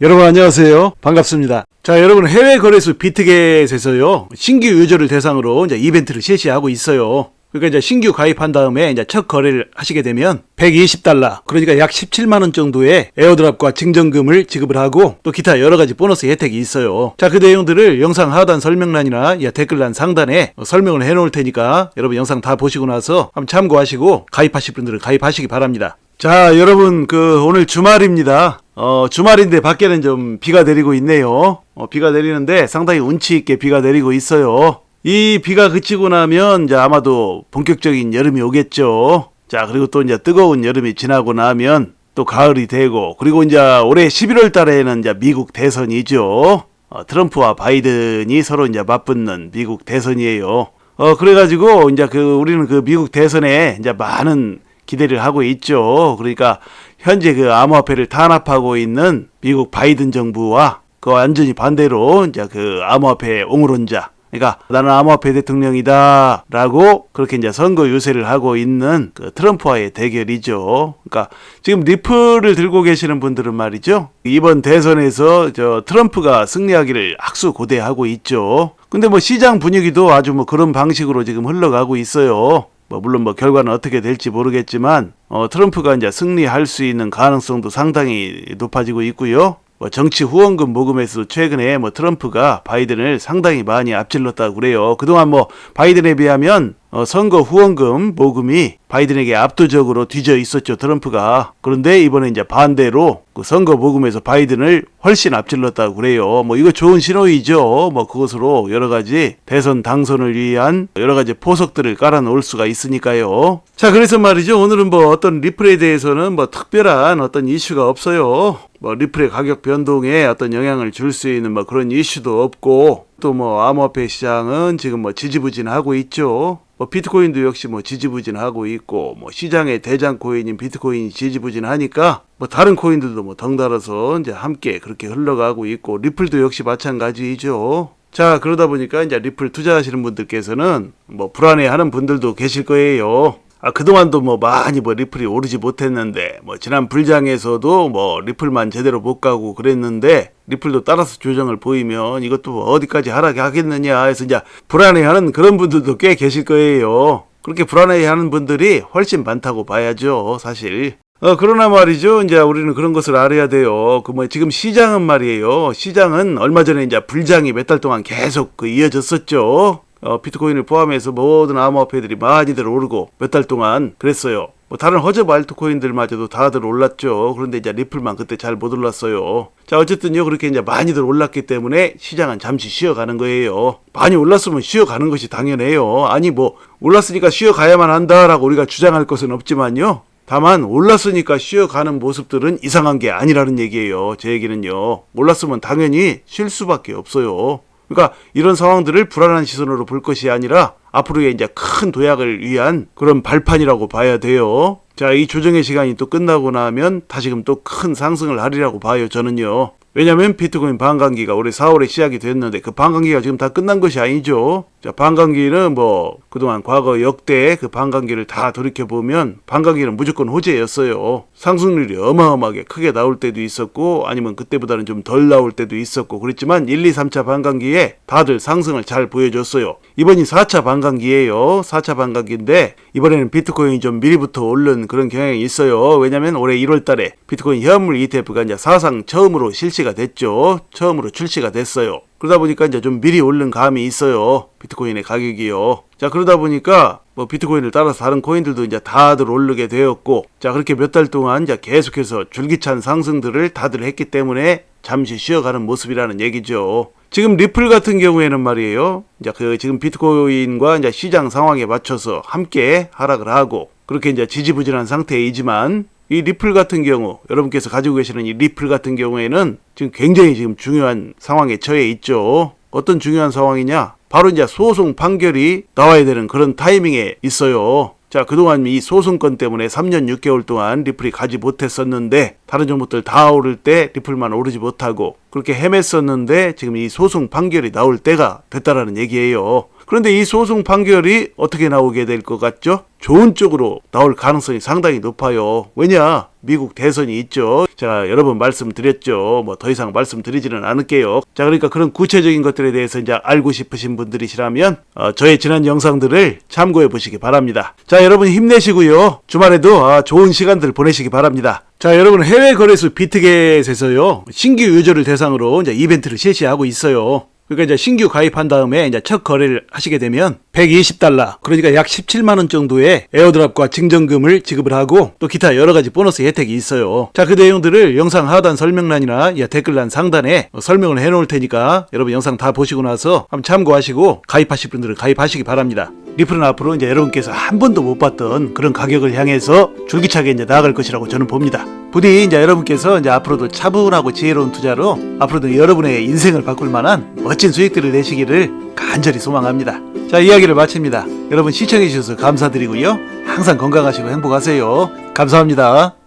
여러분 안녕하세요. 반갑습니다. 자, 여러분 해외 거래소 비트겟에서요. 신규 유저를 대상으로 이제 이벤트를 실시하고 있어요. 그러니까 이제 신규 가입한 다음에 이제 첫 거래를 하시게 되면 120달러, 그러니까 약 17만 원 정도의 에어드랍과 증정금을 지급을 하고 또 기타 여러 가지 보너스 혜택이 있어요. 자, 그 내용들을 영상 하단 설명란이나 이 댓글란 상단에 설명을 해 놓을 테니까 여러분 영상 다 보시고 나서 한번 참고하시고 가입하실 분들은 가입하시기 바랍니다. 자, 여러분 그 오늘 주말입니다. 어, 주말인데 밖에는 좀 비가 내리고 있네요. 어, 비가 내리는데 상당히 운치 있게 비가 내리고 있어요. 이 비가 그치고 나면 이제 아마도 본격적인 여름이 오겠죠. 자, 그리고 또 이제 뜨거운 여름이 지나고 나면 또 가을이 되고 그리고 이제 올해 11월 달에는 이제 미국 대선이죠. 어, 트럼프와 바이든이 서로 이제 맞붙는 미국 대선이에요. 어, 그래가지고 이제 그 우리는 그 미국 대선에 이제 많은 기대를 하고 있죠. 그러니까 현재 그 암호화폐를 탄압하고 있는 미국 바이든 정부와 그 완전히 반대로 이제 그 암호화폐 옹호론자. 그러니까 나는 암호화폐 대통령이다라고 그렇게 이제 선거 유세를 하고 있는 그 트럼프와의 대결이죠. 그러니까 지금 리플을 들고 계시는 분들은 말이죠. 이번 대선에서 저 트럼프가 승리하기를 학수고대하고 있죠. 근데 뭐 시장 분위기도 아주 뭐 그런 방식으로 지금 흘러가고 있어요. 뭐 물론 뭐 결과는 어떻게 될지 모르겠지만 어 트럼프가 이제 승리할 수 있는 가능성도 상당히 높아지고 있고요. 뭐 정치 후원금 모금에서도 최근에 뭐 트럼프가 바이든을 상당히 많이 앞질렀다고 그래요. 그동안 뭐 바이든에 비하면 어 선거 후원금 모금이 바이든에게 압도적으로 뒤져 있었죠 트럼프가. 그런데 이번에 이제 반대로 그 선거 모금에서 바이든을 훨씬 앞질렀다고 그래요. 뭐 이거 좋은 신호이죠. 뭐 그것으로 여러 가지 대선 당선을 위한 여러 가지 포석들을 깔아놓을 수가 있으니까요. 자 그래서 말이죠. 오늘은 뭐 어떤 리플에 대해서는 뭐 특별한 어떤 이슈가 없어요. 뭐 리플의 가격 변동에 어떤 영향을 줄 수 있는 뭐 그런 이슈도 없고 또 뭐 암호화폐 시장은 지금 뭐 지지부진하고 있죠. 뭐 비트코인도 역시 뭐 지지부진하고 있고 뭐 시장의 대장 코인인 비트코인이 지지부진하니까 뭐 다른 코인들도 뭐 덩달아서 이제 함께 그렇게 흘러가고 있고 리플도 역시 마찬가지이죠. 자 그러다 보니까 이제 리플 투자하시는 분들께서는 뭐 불안해하는 분들도 계실 거예요. 아, 그동안도 뭐 많이 뭐 리플이 오르지 못했는데, 뭐 지난 불장에서도 뭐 리플만 제대로 못 가고 그랬는데, 리플도 따라서 조정을 보이면 이것도 뭐 어디까지 하락이 하겠느냐 해서 이제 불안해하는 그런 분들도 꽤 계실 거예요. 그렇게 불안해하는 분들이 훨씬 많다고 봐야죠, 사실. 어, 그러나 말이죠. 이제 우리는 그런 것을 알아야 돼요. 그 뭐 지금 시장은 말이에요. 시장은 얼마 전에 이제 불장이 몇 달 동안 계속 그 이어졌었죠. 어, 비트코인을 포함해서 모든 암호화폐들이 많이들 오르고 몇 달 동안 그랬어요. 뭐 다른 허접 알트코인들마저도 다들 올랐죠. 그런데 이제 리플만 그때 잘 못 올랐어요. 자 어쨌든요 그렇게 이제 많이들 올랐기 때문에 시장은 잠시 쉬어가는 거예요. 많이 올랐으면 쉬어가는 것이 당연해요. 아니 뭐 올랐으니까 쉬어가야만 한다라고 우리가 주장할 것은 없지만요. 다만 올랐으니까 쉬어가는 모습들은 이상한 게 아니라는 얘기예요. 제 얘기는요. 올랐으면 당연히 쉴 수밖에 없어요. 그러니까 이런 상황들을 불안한 시선으로 볼 것이 아니라 앞으로의 이제 큰 도약을 위한 그런 발판이라고 봐야 돼요. 자, 이 조정의 시간이 또 끝나고 나면 다시금 또 큰 상승을 하리라고 봐요, 저는요. 왜냐면 비트코인 반감기가 올해 4월에 시작이 됐는데 그 반감기가 지금 다 끝난 것이 아니죠. 자, 반감기는 뭐 그동안 과거 역대 그 반감기를 다 돌이켜 보면 반감기는 무조건 호재였어요. 상승률이 어마어마하게 크게 나올 때도 있었고 아니면 그때보다는 좀 덜 나올 때도 있었고 그랬지만 1, 2, 3차 반감기에 다들 상승을 잘 보여줬어요. 이번이 4차 반감기예요. 4차 반감기인데 이번에는 비트코인이 좀 미리부터 오른 그런 경향이 있어요. 왜냐면 올해 1월 달에 비트코인 현물 ETF가 이제 사상 처음으로 실시가 됐죠. 처음으로 출시가 됐어요. 그러다 보니까 이제 좀 미리 오른 감이 있어요. 비트코인의 가격이요. 자, 그러다 보니까 뭐 비트코인을 따라서 다른 코인들도 이제 다들 오르게 되었고, 자, 그렇게 몇 달 동안 이제 계속해서 줄기찬 상승들을 다들 했기 때문에 잠시 쉬어가는 모습이라는 얘기죠. 지금 리플 같은 경우에는 말이에요. 이제 그 지금 비트코인과 이제 시장 상황에 맞춰서 함께 하락을 하고, 그렇게 이제 지지부진한 상태이지만, 이 리플 같은 경우 여러분께서 가지고 계시는 이 리플 같은 경우에는 지금 굉장히 지금 중요한 상황에 처해 있죠. 어떤 중요한 상황이냐? 바로 이제 소송 판결이 나와야 되는 그런 타이밍에 있어요. 자, 그동안 이 소송건 때문에 3년 6개월 동안 리플이 가지 못했었는데, 다른 종목들 다 오를 때 리플만 오르지 못하고, 그렇게 헤맸었는데, 지금 이 소송 판결이 나올 때가 됐다라는 얘기예요. 그런데 이 소송 판결이 어떻게 나오게 될 것 같죠? 좋은 쪽으로 나올 가능성이 상당히 높아요. 왜냐? 미국 대선이 있죠. 제가 여러 번 말씀드렸죠. 뭐 더 이상 말씀드리지는 않을게요. 자, 그러니까 그런 구체적인 것들에 대해서 이제 알고 싶으신 분들이시라면 어, 저의 지난 영상들을 참고해 보시기 바랍니다. 자, 여러분 힘내시고요. 주말에도 아, 좋은 시간들 보내시기 바랍니다. 자, 여러분 해외 거래소 비트겟에서요 신규 유저를 대상으로 이제 이벤트를 실시하고 있어요. 그러니까 이제 신규 가입한 다음에 이제 첫 거래를 하시게 되면 120달러, 그러니까 약 17만 원 정도의 에어드랍과 증정금을 지급을 하고 또 기타 여러 가지 보너스 혜택이 있어요. 자, 그 내용들을 영상 하단 설명란이나 이 댓글란 상단에 설명을 해 놓을 테니까 여러분 영상 다 보시고 나서 한번 참고하시고 가입하실 분들은 가입하시기 바랍니다. 리플은 앞으로 이제 여러분께서 한 번도 못 봤던 그런 가격을 향해서 줄기차게 이제 나아갈 것이라고 저는 봅니다. 부디 이제 여러분께서 이제 앞으로도 차분하고 지혜로운 투자로 앞으로도 여러분의 인생을 바꿀 만한 멋진 수익들을 내시기를 간절히 소망합니다. 자, 이야기를 마칩니다. 여러분 시청해 주셔서 감사드리고요. 항상 건강하시고 행복하세요. 감사합니다.